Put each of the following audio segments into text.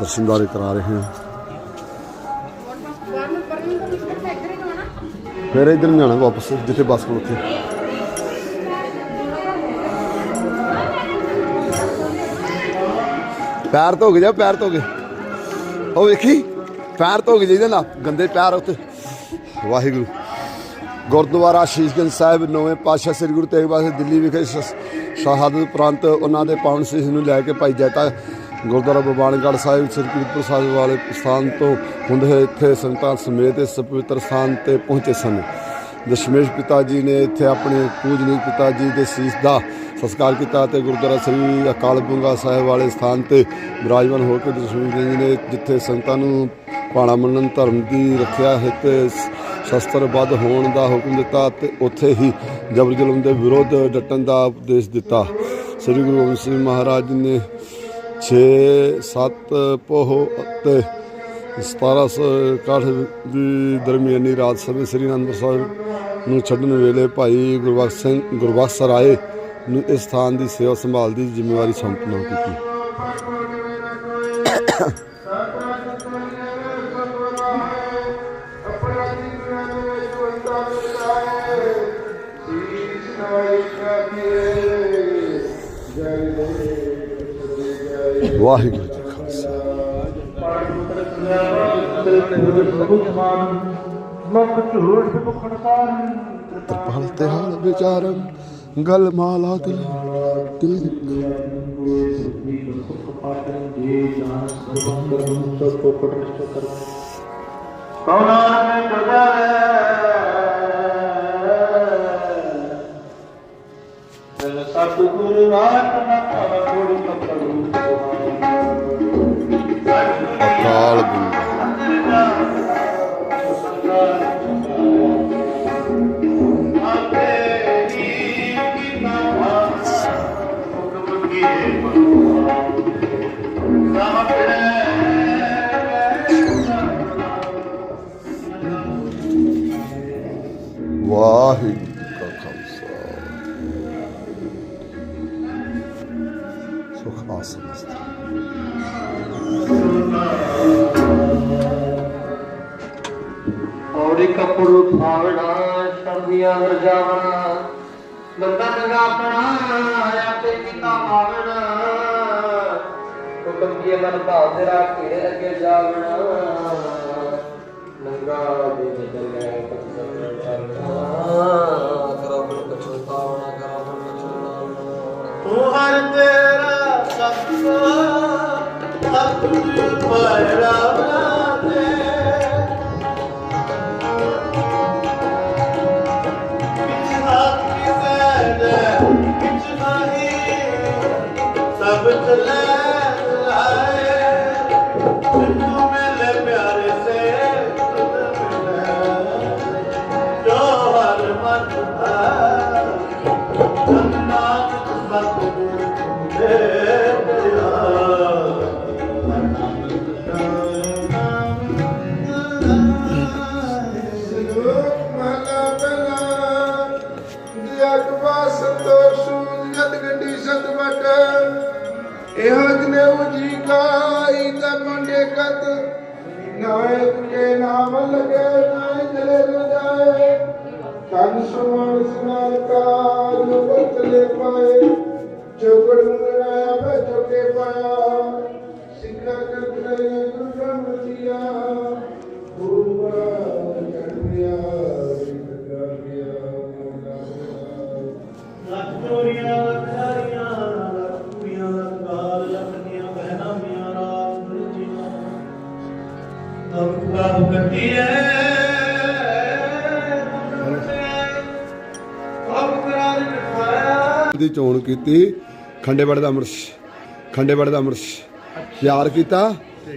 ਦਰਸ਼ਨਦਾਰੇ ਕਰਾ ਰਹੇ ਹਾਂ। ਫਿਰ ਇਧਰ ਨੂੰ ਜਾਣਾ ਵਾਪਸ, ਜਿੱਥੇ ਬੱਸ ਕੋਲ ਉੱਥੇ। ਪੈਰ ਧੋ ਕੇ ਜਾ ਪੈਰ ਧੋ ਕੇ। ਉਹ ਵੇਖੀ, ਪੈਰ ਧੋ ਕੇ ਜਾਈਦਾ ਨਾ, ਗੰਦੇ ਪੈਰ ਉੱਥੇ। ਵਾਹਿਗੁਰੂ। ਗੁਰਦੁਆਰਾ ਸ਼ੀਸ਼ਗੰਜ ਸਾਹਿਬ, ਨਵੇਂ ਪਾਤਸ਼ਾਹ ਸ੍ਰੀ ਗੁਰੂ ਤੇਗ ਬਹਾਦਰ ਦਿੱਲੀ ਵਿਖੇ ਸ਼ਹਾਦਤ ਉਪਰੰਤ ਉਹਨਾਂ ਦੇ ਪਾਵਨ ਸੀਸ ਨੂੰ ਲੈ ਕੇ ਭਾਈ ਜੈਤਾ ਗੁਰਦੁਆਰਾ ਬਬਾਨਗੜ੍ਹ ਸਾਹਿਬ, ਸ੍ਰੀ ਕੀਰਤਪੁਰ ਸਾਹਿਬ ਵਾਲੇ ਸਥਾਨ ਤੋਂ ਹੁੰਦੇ ਹੋਏ ਇੱਥੇ ਸੰਗਤਾਂ ਸਮੇਤ ਇਸ ਪਵਿੱਤਰ ਸਥਾਨ ਤੇ ਪਹੁੰਚੇ ਸਨ। ਦਸ਼ਮੇਸ਼ ਪਿਤਾ ਜੀ ਨੇ ਇੱਥੇ ਆਪਣੇ ਪੂਜਨੀਕ ਪਿਤਾ ਜੀ ਦੇ ਸੀਸ ਦਾ ਸੰਸਕਾਰ ਕੀਤਾ ਤੇ ਗੁਰਦੁਆਰਾ ਸ੍ਰੀ ਅਕਾਲ ਬੁੰਗਾ ਸਾਹਿਬ ਵਾਲੇ ਸਥਾਨ ਤੇ ਵਿਰਾਜਮਾਨ ਹੋ ਕੇ ਦਸ਼ਮੇਸ਼ ਜੀ ਨੇ ਜਿੱਥੇ ਸੰਗਤਾਂ ਨੂੰ ਪਾਣਾ ਮੰਨਣ ਧਰਮ ਦੀ ਰੱਖਿਆ ਹਿੱਤ ਸ਼ਸਤਰਬੱਧ ਹੋਣ ਦਾ ਹੁਕਮ ਦਿੱਤਾ ਤੇ ਉੱਥੇ ਹੀ ਜਬਰ ਜ਼ੁਲਮ ਦੇ ਵਿਰੁੱਧ ਡਟਣ ਦਾ ਉਪਦੇਸ਼ ਦਿੱਤਾ। ਸ੍ਰੀ ਗੁਰੂ ਗੋਬਿੰਦ ਸਿੰਘ ਮਹਾਰਾਜ ਨੇ 6 7 ਪੋਹ ਅਤੇ 1761 ਦੀ ਦਰਮਿਆਨੀ ਰਾਤ ਸਮੇਂ ਸ੍ਰੀ ਅਨੰਦਪੁਰ ਸਾਹਿਬ ਨੂੰ ਛੱਡਣ ਵੇਲੇ ਭਾਈ ਗੁਰਬਖਸ਼ ਸਿੰਘ ਗੁਰਬਖਸ਼ ਰਾਏ ਨੂੰ ਇਸ ਸਥਾਨ ਦੀ ਸੇਵਾ ਸੰਭਾਲ ਦੀ ਜ਼ਿੰਮੇਵਾਰੀ ਸੌਂਪਣਾ ਕੀਤੀ। ਵਾਹਿਗੁਰੂ ਜੀ ਖਾਲਸਾ। ਮੁਖ ਝੂਠ ਮੁਖਣਕਾਰ ਤਰਪਾਲ ਤੇ ਹਾਲ ਵਿਚਾਰਮ ਗਲ ਮਾਲਾ ਦਿਲ ਦਿਲ ਕੌਣਾ ਨੇ ਜਗਾਵੇ ਸਤਿਗੁਰੂ ਰਾਤ ਨਾ ਪਾਵ ਕੋੜੀ ਕਪੜੂ ਅਕਾਲ ਗੁਰੂ ਸ਼ਰਦੀਆਂ ਵਰਜਾਵਣਾ ਬੰਦਾ ਨਗਾ ਆਪਣਾ ਆਪੇ ਕੀਤਾ ਮਾਵਣਾ। ਹੁਕਮ ਕੀ ਮਨ ਭਾਵ ਤੇਰਾ ਘੇਰੇ ਅੱਗੇ ਜਾਵਣਾ। ਨੰਗਾ ਦੇ ਚੱਲੇ ਪਤਸਰ ਚੱਲਣਾ ਕਰੋ ਬੜ ਪਛਤਾਵਣਾ ਕਰੋ ਬੜ ਪਛਤਾਵਣਾ ਤੂੰ ਹਰ ਤੇਰਾ ਸਤਿ ਸਤਿ ਪਰਵਾਨਾ ਨਾਏ ਤੁਕੇ ਨਾਮ ਲਗੇ ਨਾਏ ਜਲੇ ਨ ਜਾਏ। ਕੰਨ ਸੁਮਨ ਸੁਨਾਰ ਕਾ ਜੋ ਪਾਏ। ਚੋਕੜ ਮੁੰਗਣਾ ਮੈਂ ਚੋਕੇ ਪਾਇਆ। ਸਿੱਖਾ ਕਰ ਕਰੇ ਗੁਰੂ ਗ੍ਰੰਥ ਗੁਰੂ ਚੋਣ ਕੀਤੀ ਖੰਡੇਵੜ ਦਾ ਅੰਮ੍ਰਿਤ ਖੰਡੇਵੜ ਦਾ ਅੰਮ੍ਰਿਤ ਤਿਆਰ ਕੀਤਾ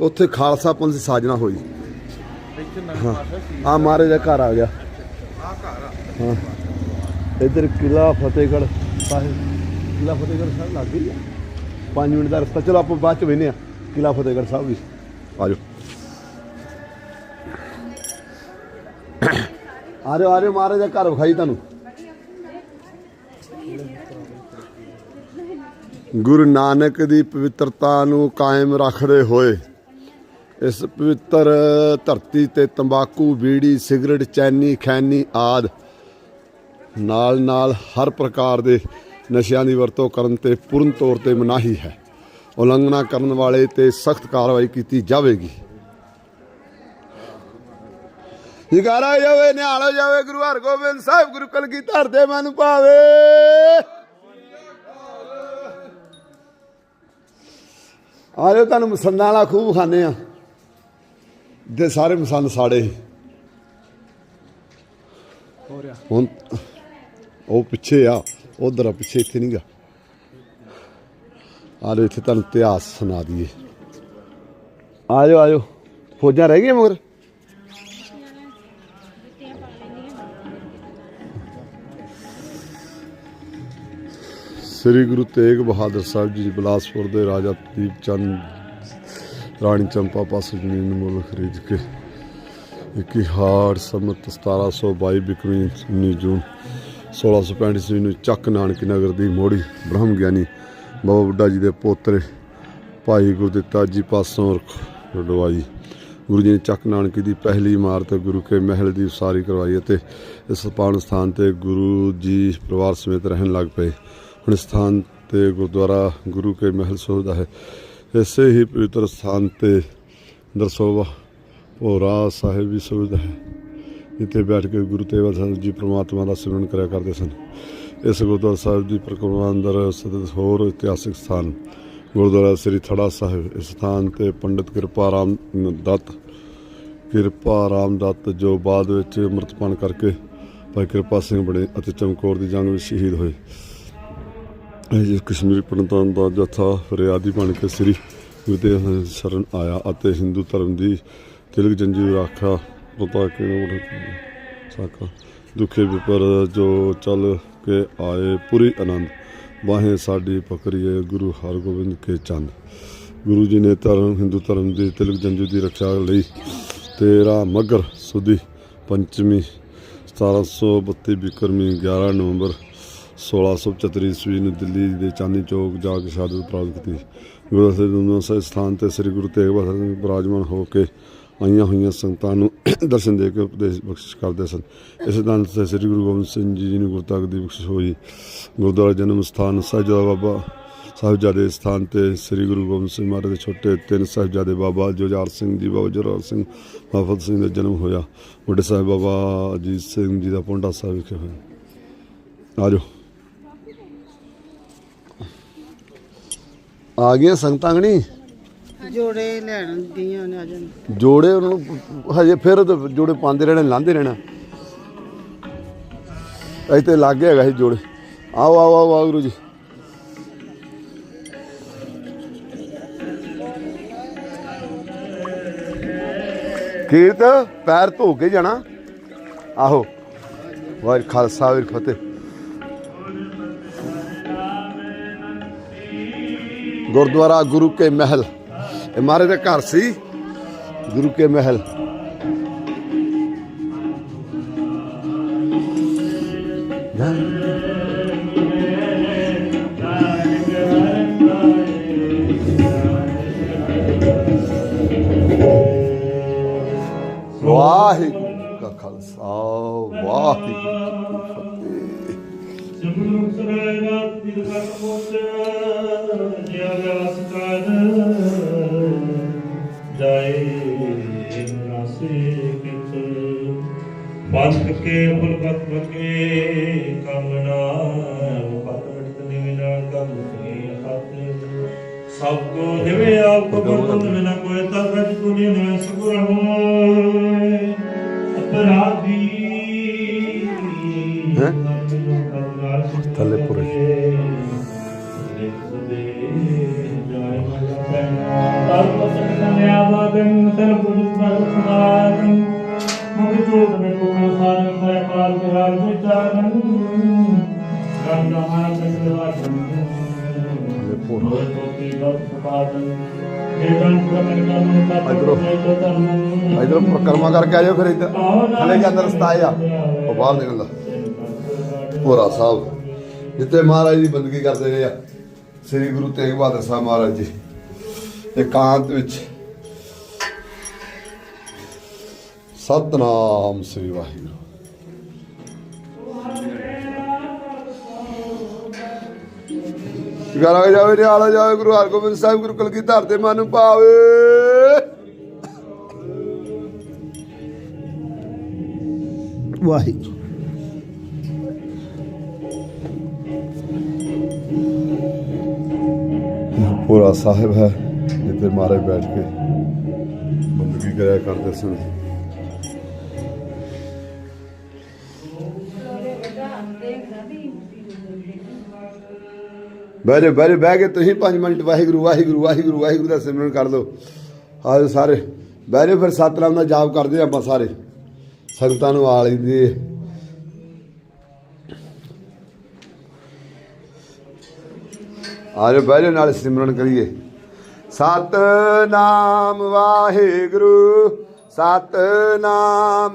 ਉੱਥੇ ਖਾਲਸਾ ਪੰਥ ਦੀ ਸਾਜਣਾ ਹੋਈ। ਆ ਮਹਾਰਾਜ ਦਾ ਘਰ ਆ ਗਿਆ। ਹਾਂ। ਇੱਧਰ ਕਿਲਾ ਫਤਿਹਗੜ੍ਹ ਸਾਹਿਬ। ਕਿਲਾ ਫਤਿਹਗੜ੍ਹ ਸਾਹਿਬ ਲੱਗ ਗਈ ਆ? 5 ਮਿੰਟ ਦਾ ਰਸਤਾ। ਚਲੋ ਆਪਾਂ ਬਾਅਦ ਚ ਵੇਨੇ ਆ ਕਿਲਾ ਫਤਿਹਗੜ੍ਹ ਸਾਹਿਬ ਵੀ। ਆ ਜਾਓ। ਆ ਰਹੇ ਆ ਰਹੇ ਮਹਾਰਾਜ ਦਾ ਘਰ ਵਿਖਾਈ ਤੁਹਾਨੂੰ। ਗੁਰੂ ਨਾਨਕ ਦੀ ਪਵਿੱਤਰਤਾ ਨੂੰ ਕਾਇਮ ਰੱਖਦੇ ਹੋਏ, ਇਸ ਪਵਿੱਤਰ ਧਰਤੀ ਤੇ ਤੰਬਾਕੂ, ਬੀੜੀ, ਸਿਗਰਟ, ਚੈਨੀ, ਖੈਨੀ ਆਦ ਨਾਲ ਨਾਲ ਹਰ ਪ੍ਰਕਾਰ ਦੇ ਨਸ਼ਿਆਂ ਦੀ ਵਰਤੋਂ ਕਰਨ ਤੇ ਪੂਰਨ ਤੌਰ ਤੇ ਮਨਾਹੀ ਹੈ। ਉਲੰਘਣਾ ਕਰਨ ਵਾਲੇ ਤੇ ਸਖਤ ਕਾਰਵਾਈ ਕੀਤੀ ਜਾਵੇਗੀ। ਜਗਾਰਾ ਜਾਵੇ, ਨਿਹਾਲ ਜਾਵੇ, ਗੁਰੂ ਹਰਗੋਬਿੰਦ ਸਾਹਿਬ, ਗੁਰੂ ਕਲਗੀਧਰ ਦੇ ਮਨ ਭਾਵੇ ਆਜੋ ਤੁਹਾਨੂੰ ਮਸੰਦਾਂ ਵਾਲਾ ਖੂਬ ਖਾਣੇ ਆ। ਦੇ ਸਾਰੇ ਮਸੰਦ ਸਾੜੇ ਸੀ। ਹੁਣ ਉਹ ਪਿੱਛੇ ਆ ਉਧਰ ਆ ਪਿੱਛੇ ਇੱਥੇ ਨਹੀਂਗਾ ਆਜੋ ਇੱਥੇ ਤੁਹਾਨੂੰ ਇਤਿਹਾਸ ਸੁਣਾ ਦਈਏ। ਆਜੋ ਆਜੋ ਫੌਜਾਂ ਰਹਿ ਗਈਆਂ ਮਗਰ? ਸ੍ਰੀ ਗੁਰੂ ਤੇਗ ਬਹਾਦਰ ਸਾਹਿਬ ਜੀ ਬਿਲਾਸਪੁਰ ਦੇ ਰਾਜਾ ਦੀਪ ਚੰਦ ਰਾਣੀ ਚੰਪਾ ਪਾਸੋਂ ਜ਼ਮੀਨ ਮੁੱਲ ਖਰੀਦ ਕੇ ਇੱਕੀ ਹਾੜ ਸਮਤ 1722 ਬਿਕਰੀ 19 ਜੂਨ 1665 ਈਸਵੀ ਨੂੰ ਚੱਕ ਨਾਨਕੀ ਨਗਰ ਦੀ ਮੋੜੀ ਬ੍ਰਹਮ ਗਿਆਨੀ ਬਾਬਾ ਬੁੱਢਾ ਜੀ ਦੇ ਪੋਤਰੇ ਭਾਈ ਗੁਰਦਿੱਤਾ ਜੀ ਪਾਸੋਂ ਰਡਵਾਈ ਗੁਰੂ ਜੀ ਨੇ ਚੱਕ ਨਾਨਕੀ ਦੀ ਪਹਿਲੀ ਇਮਾਰਤ ਗੁਰੂ ਕੇ ਮਹਿਲ ਦੀ ਉਸਾਰੀ ਕਰਵਾਈ ਅਤੇ ਇਸ ਪਾਵਨ ਸਥਾਨ ਤੇ ਗੁਰੂ ਜੀ ਪਰਿਵਾਰ ਸਮੇਤ ਰਹਿਣ ਲੱਗ ਪਏ। ਹੁਣ ਸਥਾਨ ਤੇ ਗੁਰਦੁਆਰਾ ਗੁਰੂ ਕੇ ਮਹਿਲ ਸੋਹਦਾ ਹੈ। ਇਸੇ ਹੀ ਪਵਿੱਤਰ ਸਥਾਨ ਤੇ ਦਰਸੋਵਾ ਭੋਰਾ ਸਾਹਿਬ ਵੀ ਸੁਵਿਧਾ ਹੈ। ਇੱਥੇ ਬੈਠ ਕੇ ਗੁਰੂ ਤੇਗ ਬਹਾਦਰ ਜੀ ਪ੍ਰਮਾਤਮਾ ਦਾ ਸਿਮਰਨ ਕਰਿਆ ਕਰਦੇ ਸਨ। ਇਸ ਗੁਰਦੁਆਰਾ ਸਾਹਿਬ ਦੀ ਪ੍ਰਕਰਮਾ ਅੰਦਰ ਸਥਿਤ ਹੋਰ ਇਤਿਹਾਸਿਕ ਸਥਾਨ ਗੁਰਦੁਆਰਾ ਸ੍ਰੀ ਥੜਾ ਸਾਹਿਬ, ਇਸ ਸਥਾਨ ਤੇ ਪੰਡਿਤ ਕਿਰਪਾ ਰਾਮ ਦੱਤ, ਕਿਰਪਾ ਰਾਮ ਦੱਤ ਜੋ ਬਾਅਦ ਵਿੱਚ ਅੰਮ੍ਰਿਤਪਾਨ ਕਰਕੇ ਭਾਈ ਕਿਰਪਾ ਸਿੰਘ ਬਣੇ ਅਤੇ ਚਮਕੌਰ ਦੀ ਜੰਗ ਵਿੱਚ ਸ਼ਹੀਦ ਹੋਏ। ਇਹ ਜੀ ਕਸ਼ਮੀਰੀ ਪੰਡਤਾਂ ਦਾ ਜਥਾ ਫਰਿਆਦੀ ਬਣ ਕੇ ਸ੍ਰੀ ਗੁਰੂ ਸ਼ਰਨ ਆਇਆ ਅਤੇ ਹਿੰਦੂ ਧਰਮ ਦੀ ਤਿਲਕ ਜੰਜੀ ਰਾਖਾ ਪਤਾ ਕਿ ਸਾਕਾ ਦੁਖੇ ਵਿਪਰ ਜੋ ਚੱਲ ਕੇ ਆਏ, ਪੂਰੀ ਆਨੰਦ। ਬਾਹੇ ਸਾਡੀ ਪਕੜੀਏ ਗੁਰੂ ਹਰਗੋਬਿੰਦ ਕੇ ਚੰਦ। ਗੁਰੂ ਜੀ ਨੇ ਧਰਮ, ਹਿੰਦੂ ਧਰਮ ਦੀ ਤਿਲਕ ਜੰਜੂ ਦੀ ਰੱਖਿਆ ਲਈ 13 ਮਗਰ ਸੁਦੀ ਪੰਚਮੀ 1732 ਬਿਕਰਮੀ 11 ਨਵੰਬਰ 1675 ਈਸਵੀ ਨੂੰ ਦਿੱਲੀ ਦੇ ਚਾਂਦਨੀ ਚੌਕ ਜਾ ਕੇ ਸ਼ਹਾਦਤ ਪ੍ਰਾਪਤ ਕੀਤੀ। ਗੁਰੂ ਸਾਹਿਬ ਨੂੰ ਸਹਿ ਸਥਾਨ ਤੇ ਸ੍ਰੀ ਗੁਰੂ ਤੇਗ ਬਹਾਦਰ ਜੀ ਬਿਰਾਜਮਾਨ ਹੋ ਕੇ ਆਈਆਂ ਹੋਈਆਂ ਸੰਗਤਾਂ ਨੂੰ ਦਰਸ਼ਨ ਦੇ ਕੇ ਉਪਦੇਸ਼ ਬਖਸ਼ਿਸ਼ ਕਰਦੇ ਸਨ। ਇਸ ਦਿਨ ਤੇ ਸ੍ਰੀ ਗੁਰੂ ਗੋਬਿੰਦ ਸਿੰਘ ਜੀ ਨੂੰ ਗੁਰਤਕ ਦੀ ਬਖਸ਼ਿਸ਼ ਹੋਈ। ਗੁਰਦੁਆਰਾ ਜਨਮ ਸਥਾਨ ਸਾਹਿਬਜ਼ਾਦਾ ਬਾਬਾ ਸਾਹਿਬਜ਼ਾਦੇ ਸਥਾਨ ਤੇ ਸ੍ਰੀ ਗੁਰੂ ਗੋਬਿੰਦ ਸਿੰਘ ਮਹਾਰਾਜ ਦੇ ਛੋਟੇ ਤਿੰਨ ਸਾਹਿਬਜ਼ਾਦੇ ਬਾਬਾ ਜੁਝਾਰ ਸਿੰਘ ਜੀ, ਬਾਬਾ ਜੁਝਾਰ ਸਿੰਘ, ਬਾਬਾ ਸਿੰਘ ਦਾ ਜਨਮ ਹੋਇਆ। ਵੱਡੇ ਸਾਹਿਬ ਬਾਬਾ ਅਜੀਤ ਸਿੰਘ ਜੀ ਦਾ ਪੌਂਡਾ ਸਾਹਿਬ ਵਿਖੇ ਹੋਇਆ। ਆਜੋ ਆ ਗਈਆਂ ਸੰਗਤਾਂ ਗਣੀ ਜੋੜੇ ਲੈਣ ਦੀਆਂ ਨੇ ਅਜਨ ਜੋੜੇ ਉਹਨਾਂ ਨੂੰ ਹਜੇ ਫਿਰ ਤੇ ਜੋੜੇ ਪਾਉਂਦੇ ਰਹਿਣਾ ਲਾਉਂਦੇ ਰਹਿਣਾ। ਇੱਥੇ ਲੱਗੇ ਹੈਗਾ ਸੀ ਜੋੜੇ। ਆਓ ਆਓ ਆਓ ਆਓ ਗੁਰੂ ਜੀ। ਕੀਰਤ ਪੈਰ ਧੋ ਕੇ ਜਾਣਾ। ਆਹੋ। ਵਾਹਿ ਖਾਲਸਾ ਵਾਹਿ ਫਤਿਹ। ਗੁਰਦੁਆਰਾ ਗੁਰੂ ਕੇ ਮਹਿਲ। ਇਹ ਮਾਰੇ ਦਾ ਘਰ ਸੀ ਗੁਰੂ ਕੇ ਮਹਿਲ। ਵਾਹਿਗੁਰੂ। ਬੰਦ ਕੇ ਫੁਲ ਬਤ ਬਕੇ ਕਾਮਨਾ ਪਤ ਵਟ ਨਿਵਿਨਾ ਕੰਮ ਕੇ ਖਾਤੇ ਸਭ ਕੋ ਜਿਵੇਂ ਆਪ ਕੋ ਬੰਦ ਬਿਨਾ ਕੋਈ ਤਬਤ ਤੁਨੇ ਨਾ ਸੁਗੁਰ ਹੋਏ ਅਪਰਾਧੀ ਹੈਂ? ਥੱਲੇ ਪੁਰੇ। ਇਧਰੋਂ। ਪ੍ਰਕਰਮਾ ਕਰਕੇ ਆ ਜਾਓ ਫਿਰ ਇੱਧਰ। ਥੱਲੇ ਰਸਤਾ ਆ। ਉਹ ਬਾਹਰ ਨਿਕਲਦਾ ਭੋਰਾ ਸਾਹਿਬ ਜਿੱਥੇ ਮਹਾਰਾਜ ਦੀ ਬੰਦਗੀ ਕਰਦੇ ਰਹੇ ਆ ਸ੍ਰੀ ਗੁਰੂ ਤੇਗ ਬਹਾਦਰ ਸਾਹਿਬ ਮਹਾਰਾਜ ਜੀ ਇਕਾਂਤ ਵਿੱਚ ਸਤਨਾਮ ਸ੍ਰੀ ਵਾਹਿਗੁਰੂ। ਗਾਲਾ ਜਾਵੇ ਨਿਹਾਲ ਜਾਵੇ ਗੁਰੂ ਹਰਗੋਬਿੰਦ ਸਾਹਿਬ, ਗੁਰੂ ਕਲਗੀਧਰ ਦੇ ਮਨ ਭਾਵੇ। ਵਾਹਿਗੁਰੂ। ਪੂਰਾ ਸਾਹਿਬ ਹੈ, ਜਿੱਥੇ ਮਾਰੇ ਬੈਠ ਕੇ ਬੰਦਗੀ ਕਰਿਆ ਕਰਦੇ ਸਨ। ਬਹਿ ਜਾ ਬਹਿ ਬਹਿ ਕੇ ਤੁਸੀਂ 5 ਮਿੰਟ, ਵਾਹਿਗੁਰੂ ਵਾਹਿਗੁਰੂ ਵਾਹਿਗੁਰੂ ਵਾਹਿਗੁਰੂ ਦਾ ਸਿਮਰਨ ਕਰ ਲਓ ਆਜੋ ਸਾਰੇ, ਬਹਿ ਜਾਓ ਫਿਰ ਸਤਨਾਮ ਦਾ ਜਾਪ ਕਰਦੇ ਹਾਂ ਆਪਾਂ ਸਾਰੇ। ਸੰਗਤਾਂ ਨੂੰ ਆ ਲੈਂਦੇ ਆਜੋ ਬਹਿ ਜਾਓ, ਨਾਲ ਸਿਮਰਨ ਕਰੀਏ। ਸਤਨਾਮ ਵਾਹਿਗੁਰੂ, ਸਤਨਾਮ